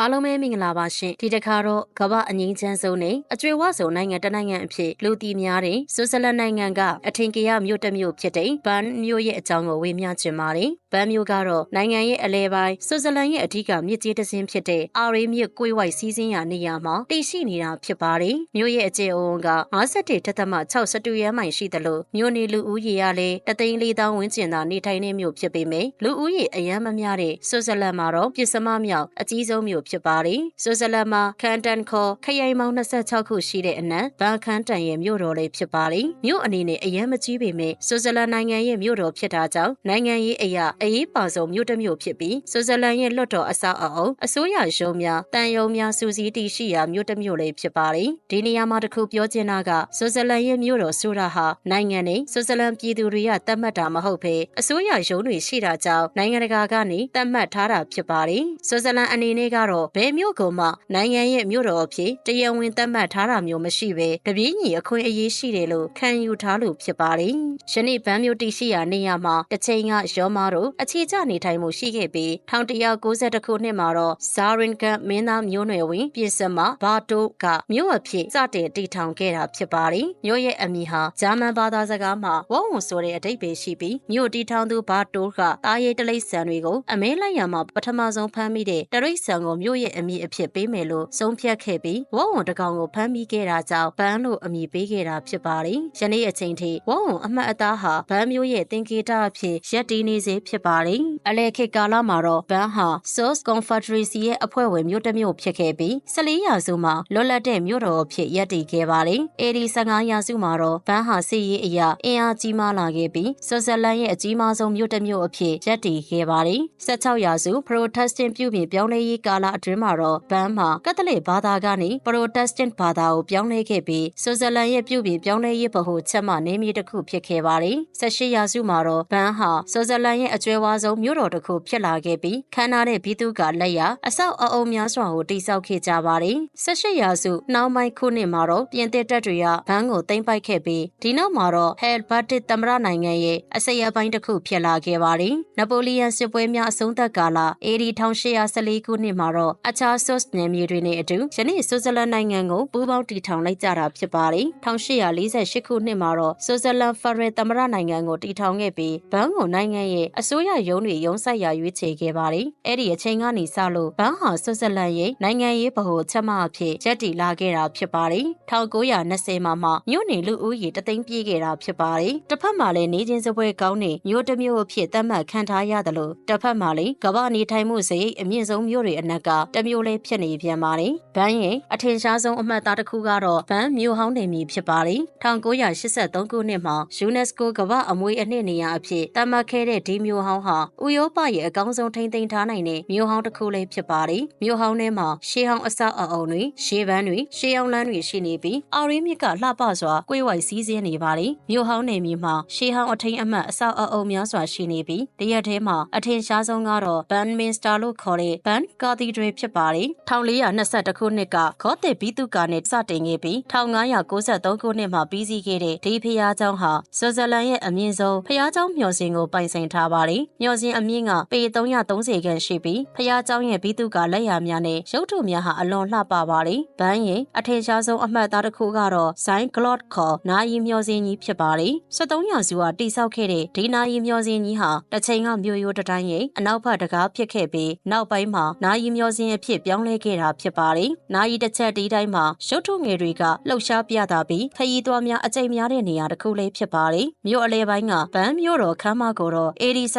အားလုံးပဲမင်္ဂလာပါရှင်ဒီတစ်ခါတော့ကမ္ဘာအငင်းချမ်းဆုံးနဲ့အကျွေဝဆုံနိုင်ငံတစ်နိုင်ငံအဖြစ်လူတီများတဲ့ဆွစ်ဇာလန်နိုင်ငံကအထင်ကရမြို့တစ်မြို့ဖြစ်တဲ့ဘန်မြို့ရဲ့အကြောင်းကိုဝေမျှချင်ပါတယ် ဘန်မြို့ကတော့နိုင်ငံရဲ့အလဲပိုင်းဆွစ်ဇာလန်ရဲ့အဓိကမြစ်ကြီးတစ်စင်းဖြစ်တဲ့အာရေမြစ်ကွေးဝိုက်စီးစင်းရာနေရာမှာတည်ရှိနေတာဖြစ်ပါတယ်မြို့ရဲ့အကျယ်အဝန်းက51.6ရမ်းမိုင်ရှိတယ်လို့မြို့နေလူဦးရေကလည်းတသိန်းလေးသောင်းဝန်းကျင်သာနေထိုင်နေမြို့ဖြစ်ပေမယ့်လူဦးရေအယမ်းမများတဲ့ဆွစ်ဇာလန်မှာတော့ပြည်စမမြောက်အကြီးဆုံးမြို့ဖြစ်ပါတယ်။ဆွစ်ဇာလန်မှာခန်တန်ခေါ်ခရိုင်ပေါင်း26ခုရှိတဲ့အနက်ဘာခန်တန်ရဲ့မြို့တော်လေးဖြစ်ပါတယ်။မြို့အနေနဲ့အရင်မကြီးပေမဲ့ဆွစ်ဇာလန်နိုင်ငံရဲ့မြို့တော်ဖြစ်တာကြောင့်နိုင်ငံရေးအရာအရေးပါဆုံးမြို့တစ်မြို့ဖြစ်ပြီးဆွစ်ဇာလန်ရဲ့လွှတ်တော်အဆောက်အအုံအစိုးရရုံးများတန်ယုံများစူးစီးတည်ရှိရာမြို့တစ်မြို့လေးဖြစ်ပါတယ်။ဒီနေရာမှာတခုပြောချင်တာကဆွစ်ဇာလန်ရဲ့မြို့တော်ဆိုတာဟာနိုင်ငံနဲ့ဆွစ်ဇာလန်ပြည်သူတွေကသတ်မှတ်တာမဟုတ်ဘဲအစိုးရရုံးတွေရှိတာကြောင့်နိုင်ငံတကာကနေသတ်မှတ်ထားတာဖြစ်ပါတယ်။ဆွစ်ဇာလန်အနေနဲ့ကတော့ဘယ်မြို့ကမှနိုင်ငံရဲ့မြို့တော်အဖြစ်တရားဝင်သတ်မှတ်ထားတာမျိုးမရှိဘဲတပြင်းညီအခွင့်အရေးရှိတယ်လို့ခံယူထားလို့ဖြစ်ပါတယ်။ယနေ့ဗန်းမြို့တရှိရာနေရာမှာတစ်ချိန်ကရောမာတို့အခြေချနေထိုင်မှုရှိခဲ့ပြီး1192ခုနှစ်မှာတော့ဇာရင်ကန်မင်းသားမျိုးနွယ်ဝင်ပြင်စမဘာတိုကမြို့အဖြစ်စတင်တည်ထောင်ခဲ့တာဖြစ်ပါတယ်။မြို့ရဲ့အမည်ဟာဂျာမန်ဘာသာစကားမှာဝုံဝုံဆိုတဲ့အဓိပ္ပာယ်ရှိပြီးမြို့တည်ထောင်သူဘာတိုကတာရဲတလိษံတွေကိုအမဲလိုက်ရမှာပထမဆုံးဖမ်းမိတဲ့တရိษံကိုမြို့ရဲ့အမည်အဖြစ်ပေးမယ်လို့ဆုံးဖြတ်ခဲ့ပြီးဝုံဝုံတကောင်ကိုဖမ်းမိခဲ့တာကြောင့်ဘန်းလို့အမည်ပေးခဲ့တာဖြစ်ပါတယ်။ယနေ့အချိန်ထိဝုံဝုံအမှတ်အသားဟာဘန်းမျိုးရဲ့သင်္ကေတအဖြစ်ရပ်တည်နေစေဖြစ်ပါတယ်။အလဲခေတ်ကာလမှာတော့ဘန်းဟာ Source Confederacy ရဲ့အဖွဲ့ဝင်မြို့တစ်မြို့ဖြစ်ခဲ့ပြီး14ရာစုမှာလွတ်လပ်တဲ့မြို့တော်အဖြစ်ရပ်တည်ခဲ့ပါတယ်။အဲဒီ15ရာစုမှာတော့ဘန်းဟာစစ်ရေးအရာအင်အားကြီးမားလာခဲ့ပြီးဆွစ်ဇာလန်ရဲ့အကြီးမားဆုံးမြို့တစ်မြို့အဖြစ်ရပ်တည်ခဲ့ပါတယ်။16ရာစု Protestant ပြုပြင်ပြောင်းလဲရေးကာလအတွင်းမှာတော့ဘန်းမှာကက်သလစ်ဘာသာကနေ Protestant ဘာသာကိုပြောင်းလဲခဲ့ပြီးဆွစ်ဇာလန်ရဲ့ပြုပြင်ပြောင်းလဲရေးဗဟိုချက်မှနေမြေတစ်ခုဖြစ်ခဲ့ပါတယ်။18ရာစုမှာတော့ဘန်းဟာဆွစ်ဇာလန်ရဲ့အကျွဲဝါဆုံးမြို့တော်တစ်ခုဖြစ်လာခဲ့ပြီးခမ်းနားတဲ့ဘီသူကလက်ရအဆောက်အအုံများစွာကိုတိစောက်ခဲ့ကြပါတယ်။18ရာစုနောက်ပိုင်းခုနှစ်မှာတော့ပြင်သစ်တပ်တွေကဘန်းကိုသိမ်းပိုက်ခဲ့ပြီးဒီနောက်မှာတော့ဟဲလ်ဘတ်တစ်သမရနိုင်ငံရဲ့အစရပိုင်းတစ်ခုဖြစ်လာခဲ့ပါတယ်။နပိုလီယန်စစ်ပွဲများအဆုံးသတ်ကာလအေဒီ1814ခုနှစ်မှာတော့အခြားဆော့စ်နယ်မြေတွေနဲ့အတူယနေ့ဆွစ်ဇာလန်နိုင်ငံကိုပူးပေါင်းတည်ထောင်လိုက်ကြတာဖြစ်ပါတယ်။1848ခုနှစ်မှာတော့ဆွစ်ဇာလန်ဖရယ်သမရနိုင်ငံကိုတည်ထောင်ခဲ့ပြီးဘန်းကိုနိုင်ငံရဲ့အစိုးရရုံးတွေရုံးဆိုင်ရာရွေးချယ်ခဲ့ပါတယ်။အဲ့ဒီအချိန်ကနေစလို့ဘန်းဟာဆွစ်ဇာလန်ရဲ့နိုင်ငံရေးဗဟိုချက်မအဖြစ်ရပ်တည်လာခဲ့တာဖြစ်ပါတယ်။1920မှာမှမြို့နေလူဦးရေတသိန်းပြည့်ခဲ့တာဖြစ်ပါတယ်။တစ်ဖက်မှာလည်းနေချင်းစပွဲကောင်းနေမြို့တစ်မြို့အဖြစ်သတ်မှတ်ခံထားရတယ်လို့တစ်ဖက်မှာလည်းကမ္ဘာနေထိုင်မှုစရိတ်အမြင့်ဆုံးမြို့တွေအနက်ကတမျိုးလေးဖြစ်နေပြန်ပါတယ်။ဘန်းရဲ့အထင်ရှားဆုံးအမှတ်အသားတစ်ခုကတော့ဘန်းမြို့ဟောင်းနေမည်ဖြစ်ပါတယ်။1983ခုနှစ်မှာ UNESCO ကမ္ဘာအမွေအနှစ်နေရာအဖြစ်သတ်မှတ်ခဲ့တဲ့ဒီမြို့ဟောင်းဟာဥရောပရဲ့အကောင်းဆုံးထိန်းသိမ်းထားနိုင်တဲ့မြို့ဟောင်းတစ်ခုလေးဖြစ်ပါတယ်။မြို့ဟောင်းထဲမှာရှေးဟောင်းအဆောက်အအုံတွေရှေးပန်းတွေရှေးဟောင်းလမ်းတွေရှိနေပြီးအာရီမြစ်ကလှပစွာကွေးဝိုက်စီးဆင်းနေပါတယ်။မြို့ဟောင်းနယ်မြေမှာရှေးဟောင်းအထိမ်းအမှတ်အဆောက်အအုံများစွာရှိနေပြီးတရက်ထဲမှာအထင်ရှားဆုံးကတော့ Banminster လို့ခေါ်တဲ့ Ban Cathedral ဖြစ်ပါတယ်။1422ခုနှစ်ကဂေါသစ်ဘီတုကာနဲ့စတင်ခဲ့ပြီး1593ခုနှစ်မှာပြီးစီးခဲ့တဲ့ဒီဖျားကျောင်းဟာဆွစ်ဇာလန်ရဲ့အမြင့်ဆုံးဖျားကျောင်းမျှော်စင်ကိုပိုင်ဆိုင်ထားပါတယ်။မျှော်စင်အမြင့်ကပေ330ခန့်ရှိပြီးဖျားကျောင်းရဲ့ဘီတုကာလက်ရာများနဲ့ရုပ်ထုများဟာအလွန်လှပပါတယ်။ဘန်းရဲ့အထင်ရှားဆုံးအမှတ်အသားတစ်ခုကတော့ Saint Claude ခေါ်နာယီမျှော်စင်ကြီးဖြစ်ပါတယ်။73ရာစုကတိစောက်ခဲ့တဲ့ဒီနာယီမျှော်စင်ကြီးဟာတစ်ချိန်ကမြို့ရိုးတတိုင်းရဲ့အနောက်ဘက်တကားဖြစ်ခဲ့ပြီးနောက်ပိုင်းမှာနာယီမျှော်စင်အဖြစ်ပြောင်းလဲခဲ့တာဖြစ်ပါတယ်။နာယီတစ်ချက်ဒီတိုင်းမှာရုပ်ထုငယ်တွေကလှုပ်ရှားပြတာပြီးခရီးသွားများအကြိမ်များတဲ့နေရာတစ်ခုလေးဖြစ်ပါတယ်။မြို့အလဲပိုင်းကဗန်းမြို့တော်ခမ်းမကိုတော့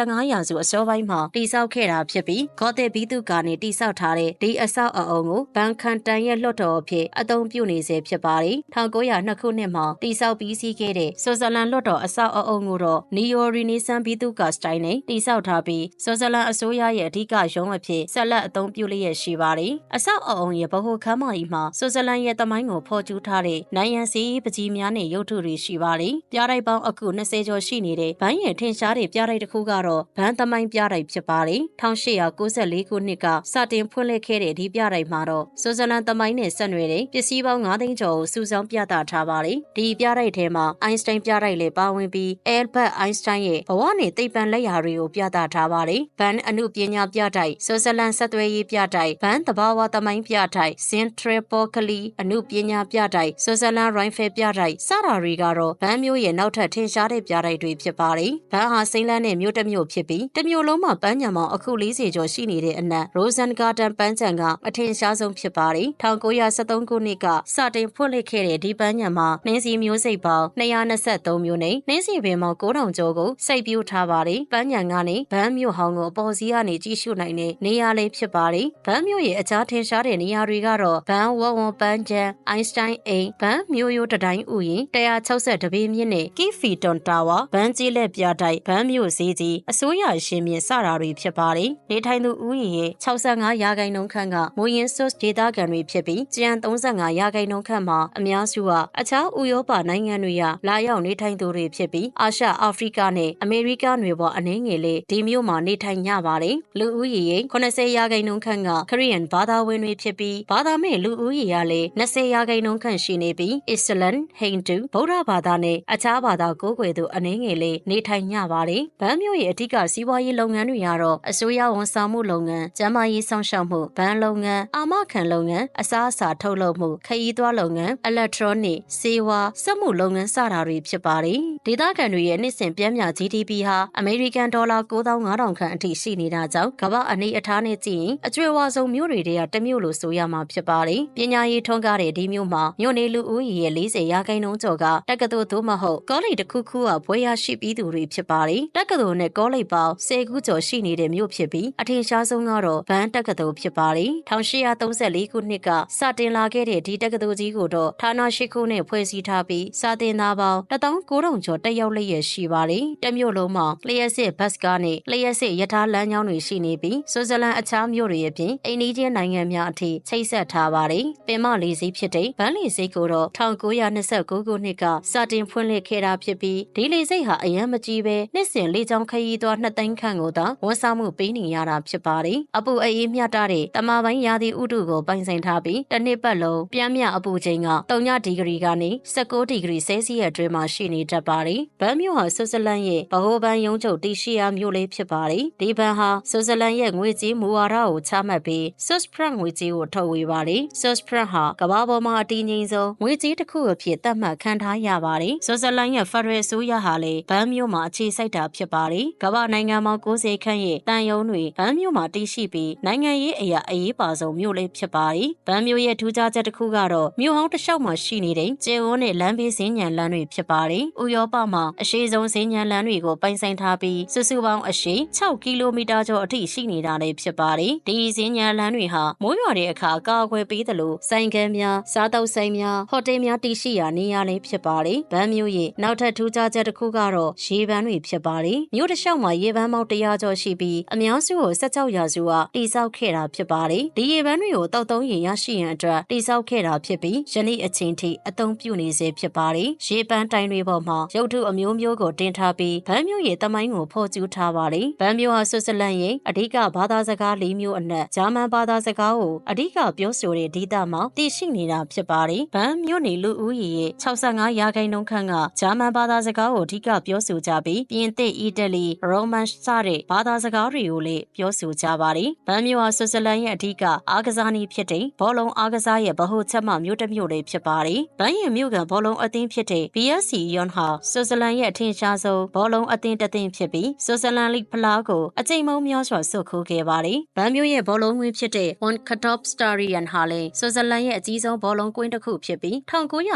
AD15 ရာစုအစောပိုင်းမှာတိစောက်ခဲ့တာဖြစ်ပြီးဂေါသစ်ဘီသူကနေတိစောက်ထားတဲ့ဒီအဆောက်အအုံကိုဘန်ခန်တန်ရဲ့လွှတ်တော်အဖြစ်အသုံးပြုနေစေဖြစ်ပါတယ်။1902ခုနှစ်မှာတိစောက်ပြီးစီးခဲ့တဲ့ဆွစ်ဇာလန်လွှတ်တော်အဆောက်အအုံကိုတော့ Neo Renaissance ဘီသူကစတိုင်နဲ့တိစောက်ထားပြီးဆွစ်ဇာလန်အစိုးရရဲ့အဓိကရုံးအဖြစ်ဆက်လက်အသုံးပြုလျက်ရှိပါတယ်။အဆောက်အအုံရဲ့ဗဟိုခမ်းမကြီးမှာဆွစ်ဇာလန်ရဲ့တမိုင်းကိုဖော်ကျူးထားတဲ့နိုင်ငံစည်းပကြီးများနဲ့ရုပ်ထုတွေရှိပါတယ်။ပြားတိုက်ပေါင်းအခု20ကျော်ရှိနေတဲ့ဘိုင်းရဲ့ထင်ရှားတဲ့ပြားတိုက်တစ်ခုကတော့တော့ဗန်းသမိုင်းပြတိုက်ဖြစ်ပါတယ်1894ခုနှစ်ကစတင်ဖွင့်လှစ်ခဲ့တဲ့ဒီပြတိုက်မှာတော့ဆွစ်ဇာလန်သမိုင်းနဲ့ဆက်နွယ်တဲ့ပစ္စည်းပေါင်း9သိန်းကျော်ကိုစုဆောင်းပြသထားပါတယ်ဒီပြတိုက်ထဲမှာအိုင်းစတိုင်းပြတိုက်လည်းပါဝင်ပြီးအဲလ်ဘတ်အိုင်းစတိုင်းရဲ့ဘဝနဲ့သိပ္ပံလက်ရာတွေကိုပြသထားပါတယ်ဗန်းအမှုပညာပြတိုက်ဆွစ်ဇာလန်ဆက်သွယ်ရေးပြတိုက်ဗန်းတဘာဝသမိုင်းပြတိုက်စင်ထရပေါ်ကလီအမှုပညာပြတိုက်ဆွစ်ဇာလန်ရိုင်းဖဲပြတိုက်စတာတွေကတော့ဗန်းမျိုးရဲ့နောက်ထပ်ထင်ရှားတဲ့ပြတိုက်တွေဖြစ်ပါတယ်ဗန်းဟာစိမ့်လန်းတဲ့မြို့တစ်မြို့ဖြစ်ပြီးတစ်မြို့လုံးမှာပန်းညံမောင်အခု40ကျော်ရှိနေတဲ့အနက်ရိုဇန်ဂါဒန်ပန်းချံကအထင်ရှားဆုံးဖြစ်ပါတယ်1973ခုနှစ်ကစတင်ဖွင့်လှစ်ခဲ့တဲ့ဒီပန်းညံမှာနှင်းစီမျိုးစိတ်ပေါင်း223မျိုးနဲ့နှင်းစီပင်ပေါင်း9000ကျော်ကိုစိုက်ပျိုးထားပါတယ်ပန်းညံကနေဗန်းမြို့ဟောင်းကိုအပေါ်စီးကနေကြည့်ရှုနိုင်တဲ့နေရာလေးဖြစ်ပါတယ်ဗန်းမြို့ရဲ့အခြားထင်ရှားတဲ့နေရာတွေကတော့ဗန်းဝဝွန်ပန်းချံအိုင်းစတိုင်းအိမ်ဗန်းမြို့ရိုးတတိုင်းဥယျာဉ်160ပေမြင့်နဲ့ကီဖီတွန်တာဝါဗန်းကြီးလက်ပြတိုက်ဗန်းမြို့စည်းကြီးအစိုးရရှင်မြင့်စတာတွေဖြစ်ပါတယ်နေထိုင်သူဥယျာဉ်ရဲ့65ရာခိုင်နှုန်းခန့်ကမိုးရင်ဆွတ်ဒေသခံတွေဖြစ်ပြီးကျန်35ရာခိုင်နှုန်းခန့်မှာအများစုကအခြားဥရောပနိုင်ငံတွေကလာရောက်နေထိုင်သူတွေဖြစ်ပြီးအာရှအာဖရိကနဲ့အမေရိကတွေပေါ်အနှင်းငယ်လေးဒီမြို့မှာနေထိုင်ကြပါတယ်လူဦးရေရဲ့80ရာခိုင်နှုန်းခန့်ကခရီးယန်ဘာသာဝင်တွေဖြစ်ပြီးဘာသာမဲ့လူဦးရေကလည်း20ရာခိုင်နှုန်းခန့်ရှိနေပြီးအစ္စလမ်ဟိန္ဒူဗုဒ္ဓဘာသာနဲ့အခြားဘာသာကိုးကွယ်သူအနှင်းငယ်လေးနေထိုင်ကြပါတယ်ဗန်းမြို့ရဲ့အဓိကစီးပွားရေးလုပ်ငန်းတွေကတော့အစိုးရဝန်ဆောင်မှုလုပ်ငန်းကျန်းမာရေးဆောင်ရှောက်မှုဗန်းလုပ်ငန်းအာမခံလုပ်ငန်းအစားအစာထုတ်လုပ်မှုခရီးသွားလုပ်ငန်း electronic စေဝါစက်မှုလုပ်ငန်းစတာတွေဖြစ်ပါတယ်ဒေသခံတွေရဲ့နှစ်စဉ်ပြည့်မြ GDP ဟာအမေရိကန်ဒေါ်လာ9500ခန့်အထိရှိနေတာကြောင့်ကမ္ဘာအနေအထားနဲ့ကြည့်ရင်အကျွေးဝါဆုံးမြို့တွေတည်းကတစ်မြို့လို့ဆိုရမှာဖြစ်ပါတယ်ပညာရေးထွန်းကားတဲ့ဒီမြို့မှာမြို့နေလူဦးရေရဲ့40ရာခိုင်နှုန်းကျော်ကတက္ကသိုလ်သို့မဟုတ်ကောလိပ်တစ်ခုခုကဘွဲရရှိပြီးသူတွေဖြစ်ပါတယ်တက္ကသိုလ်နဲ့ကောလိပ်ပေါင်း10ခုကျော်ရှိနေတဲ့မြို့ဖြစ်ပြီးအထင်ရှားဆုံးကတော့ဗန်းတက္ကသိုလ်ဖြစ်ပါတယ်1834ခုနှစ်ကစတင်လာခဲ့တဲ့ဒီတက္ကသိုလ်ကြီးကိုတော့ဌာနရှိခုနဲ့ဖွဲ့စည်းထားပြီးစာသင်သားပေါင်း19000ကျော်တက်ရောက်လျက်ရှိပါတယ်တမြို့လုံးမှာလျှက်စစ်ဘတ်ကားနဲ့လျှက်စစ်ရထားလမ်းကြောင်းတွေရှိနေပြီးဆွစ်ဇာလန်အခြားမြို့တွေအပြင်အိန္ဒိယနိုင်ငံများအထိချိတ်ဆက်ထားပါတယ်ပင်မလေးစီးဖြစ်တဲ့ဗန်းလီစိတ်ကိုတော့1929ခုနှစ်ကစတင်ဖွင့်လှစ်ခဲ့တာဖြစ်ပြီးဒီလေစိတ်ဟာအရန်မကြီးပဲနှစ်စဉ်လေကြောင်းခရီးသွားနှစ်သိန်းခန့်ကိုသာဝန်ဆောင်မှုပေးနေရတာဖြစ်ပါတယ်အပူအေးမျှတတဲ့တမပိုင်းရာသီဥတုကိုပိုင်ဆိုင်ထားပြီးတစ်နှစ်ပတ်လုံးပြင်းမြအပူချိန်က3ဒီဂရီကနေ16ဒီဂရီဆဲလ်စီယပ်အတွင်းမှာရှိနေတတ်ပါတယ်ဗန်းမြို့ဟာဆွစ်ဇာလန်ရဲ့ဗဟိုဘဏ်ရုံးချုပ်တရှိယာမြို့လေးဖြစ်ပါတယ်ဒီဘဏ်ဟာဆွစ်ဇာလန်ရဲ့ငွေကြေးမူဝါဒကိုချမှတ်ပြီး Swiss franc ငွေကြေးကိုထုတ်ဝေပါတယ် Swiss franc ဟာကမ္ဘာပေါ်မှာအတည်ငြိမ်ဆုံးငွေကြေးတစ်ခုအဖြစ်သတ်မှတ်ခံထားရပါတယ်ဆွစ်ဇာလန်ရဲ့ဖက်ဒရယ်ဆိုရဟာလည်းဗန်းမြို့မှာအခြေစိုက်တာဖြစ်ပါတယ်ကမ္ဘာနိုင်ငံပေါင်း90ခန့်ရဲ့တန်ယုံတွေဗန်းမြို့မှာတည်ရှိပြီးနိုင်ငံရေးအရာအရေးပါဆုံးမြို့လေးဖြစ်ပါတယ်ဗန်းမြို့ရဲ့ထူးခြားချက်တစ်ခုကတော့မြို့ဟောင်းတစ်လျှောက်မှာရှိနေတဲ့ကျေဝန်းနဲ့လမ်းဘေးစင်းညံလမ်းတွေဖြစ်ပါတယ်ဥရောပမှာအရှိဆုံးစင်းညံလမ်းတွေကိုပိုင်ဆိုင်ထားပြီးစုစုပေါင်းအရှိ6ကီလိုမီတာကျော်အထိရှိနေတာလည်းဖြစ်ပါတယ်ဒီစင်းညံလမ်းတွေဟာမိုးရွာတဲ့အခါကာကွယ်ပေးသလိုဆိုင်ကန်းများစားတောက်ဆိုင်များဟိုတယ်များတည်ရှိရာနေရာလေးဖြစ်ပါတယ်ဗန်းမြို့ရဲ့နောက်ထပ်ထူးခြားချက်တစ်ခုကတော့ရေပန်းတွေဖြစ်ပါတယ်မြို့တစ်လျှောက်မှာရေပန်းပေါင်း100ကျော်ရှိပြီးအများစုကို16ရာစုကတိစောက်ခဲ့တာဖြစ်ပါတယ်ဒီရေပန်းတွေကိုတောက်သုံးရင်ရရှိရန်အတွက်တိစောက်ခဲ့တာဖြစ်ပြီးယနေ့အချိန်ထိအသုံးပြုနေစေဖြစ်ပါတယ်ရေပန်းတိုင်တွေပေါ်မှာရုပ်ထုအမျိုးမျိုးကိုတင်ထားပြီးဗန်းမြို့ရဲ့တမိုင်းကိုဖော်ကျူးထားပါတယ်ဗန်းမြို့ဟာဆွစ်ဇာလန်ရဲ့အဓိကဘာသာစကား၄မျိုးအနက်ဂျာမန်ဘာသာစကားကိုအဓိကပြောဆိုတဲ့ဒေသမှာတည်ရှိနေတာဖြစ်ပါတယ်ဗန်းမြို့နေလူဦးရေရဲ့65ရာခိုင်နှုန်းခန့်ကဂျာမန်ဘာသာစကားကိုအဓိကပြောဆိုကြပြီးပြင်သစ်အီတလီရိုမန်စတဲ့ဘာသာစကားတွေကိုလည်းပြောဆိုကြပါတယ်ဗန်းမြို့ဟာဆွစ်ဇာလန်ရဲ့အဓိကအားကစားနည်းဖြစ်တဲ့ဘောလုံးအားကစားရဲ့ဗဟိုချက်မှမြို့တစ်မြို့လေးဖြစ်ပါတယ်ဗန်းရင်မြို့ကဘောလုံးအသင်းဖြစ်တဲ့ BSC Yon ဟာဆွစ်ဇာလန်ရဲ့အထင်ရှားဆုံးဘောလုံးအသင်းတစ်သင်းဖြစ်ပြီးဆွစ်ဇာလန်လိဖလားကိုအကြိမ်မုံများစွာဆုတ်ခိုးခဲ့ပါတယ်ဗန်းမြို့ရဲ့ဘောလုံးဝင်းဖြစ်တဲ့ One Katop Stadion ဟာလည်းဆွစ်ဇာလန်ရဲ့အကြီးဆုံးဘောလုံးကွင်းတစ်ခုဖြစ်ပြီး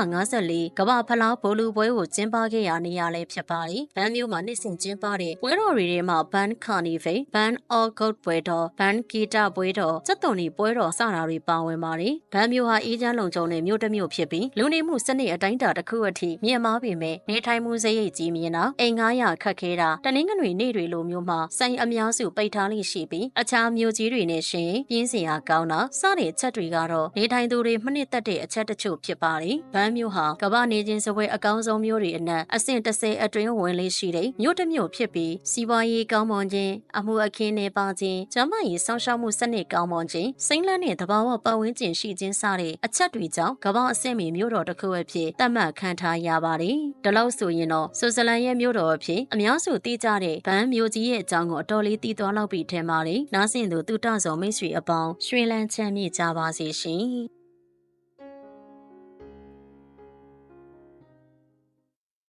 1954ကမ္ဘာဖလားဘောလုံးပွဲကိုကျင်းပခဲ့ရနေရလဲဖြစ်ပါတယ်ဗန်းမြို့မှာနှစ်စဉ်ကျင်းပတဲ့ပွဲတော်တွေထဲမှာ Band Carnival, Band All Gold ပွဲတော် Band ဂီတပွဲတော်စက်သွန်ဒီပွဲတော်စတာတွေပါဝင်ပါတယ်ဗန်းမြို့ဟာအေးချမ်းလုံခြုံတဲ့မြို့တစ်မြို့ဖြစ်ပြီးလူနေမှုစနစ်အတိုင်းအတာတစ်ခုအထိမြင့်မားပေမဲ့နေထိုင်မှုစရိတ်ကြီးမြင့်တာအိမ်ငားရခက်ခဲတာတနင်္ဂနွေနေ့တွေလိုမျိုးမှာဆိုင်အများစုပိတ်ထားလိရှိပြီးအခြားမြို့ကြီးတွေနဲ့ရှင်ပြင်းစင်ရကောင်းတာစတဲ့ချက်တွေကတော့နေထိုင်သူတွေမှနစ်သက်တဲ့အချက်တချို့ဖြစ်ပါတယ်ဗန်းမြို့ဟာကမ္ဘာနေချင်းစပွဲအကောင်းဆုံးမြို့တွေအနက်အဆင့်30အတွင်းဝင်လေးရှိတဲ့မြို့တစ်မြို့ဖြစ်ပြီးစီးပွားရေးကောင်းမွန်ခြင်းအမှုအခင်းနဲ့ပါခြင်းကျန်းမာရေးစောင့်ရှောက်မှုစနစ်ကောင်းမွန်ခြင်းစိမ့်လန်းတဲ့သဘာဝပတ်ဝန်းကျင်ရှိခြင်းစတဲ့အချက်တွေကြောင့်ကမ္ဘာအဆင့်မီမြို့တော်တစ်ခုအဖြစ်သတ်မှတ်ခံထားရပါတယ်။ဒါလို့ဆိုရင်တော့ဆွစ်ဇာလန်ရဲ့မြို့တော်အဖြစ်အများစုသိကြတဲ့ဗန်မြို့ကြီးရဲ့အကြောင်းကိုအတော်လေးသိသွားလောက်ပြီထင်ပါတယ်။နားဆင်သူတူတဆောင်မိတ်ဆွေအပေါင်းရွှေလန်းချမ်းမြေ့ကြပါစေရှင်။